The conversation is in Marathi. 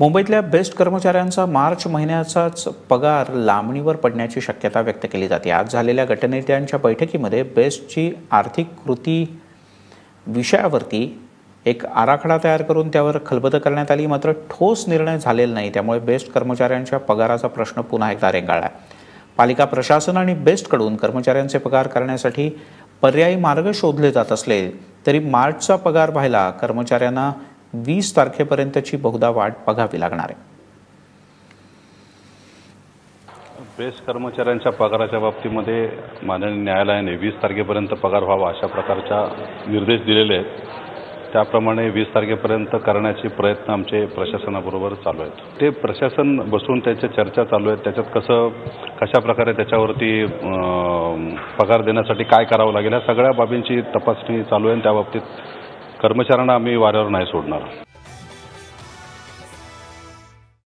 मुंबईतल्या बेस्ट कर्मचाऱ्यांचा मार्च महिन्याचाच पगार लांबणीवर पडण्याची शक्यता व्यक्त केली जाते. आज झालेल्या गटनेत्यांच्या बैठकीमध्ये बेस्टची आर्थिक कृती विषयावरती एक आराखडा तयार करून त्यावर खलबद करण्यात आली. मात्र ठोस निर्णय झालेला नाही. त्यामुळे बेस्ट कर्मचाऱ्यांच्या पगाराचा प्रश्न पुन्हा एकदा रेंगाळला. पालिका प्रशासन आणि बेस्टकडून कर्मचाऱ्यांचे पगार करण्यासाठी पर्यायी मार्ग शोधले जात असले तरी मार्चचा पगार व्हायला कर्मचाऱ्यांना वीस तारखेपर्यंतची बहुधा वाट बघावी लागणार आहे. बेस्ट कर्मचाऱ्यांच्या पगाराच्या बाबतीमध्ये माननीय न्यायालयाने वीस तारखेपर्यंत पगार व्हावा अशा प्रकारच्या निर्देश दिलेले आहेत. त्याप्रमाणे वीस तारखेपर्यंत करण्याचे प्रयत्न आमचे प्रशासनाबरोबर चालू आहेत. ते प्रशासन बसून त्याच्या चर्चा चालू आहेत. त्याच्यात कसं कशा प्रकारे त्याच्यावरती पगार देण्यासाठी काय करावं लागेल या सगळ्या बाबींची तपासणी चालू आहे आणि त्या बाबतीत कर्मचाऱ्यांना आम्ही वाऱ्यावर नाही सोडणार.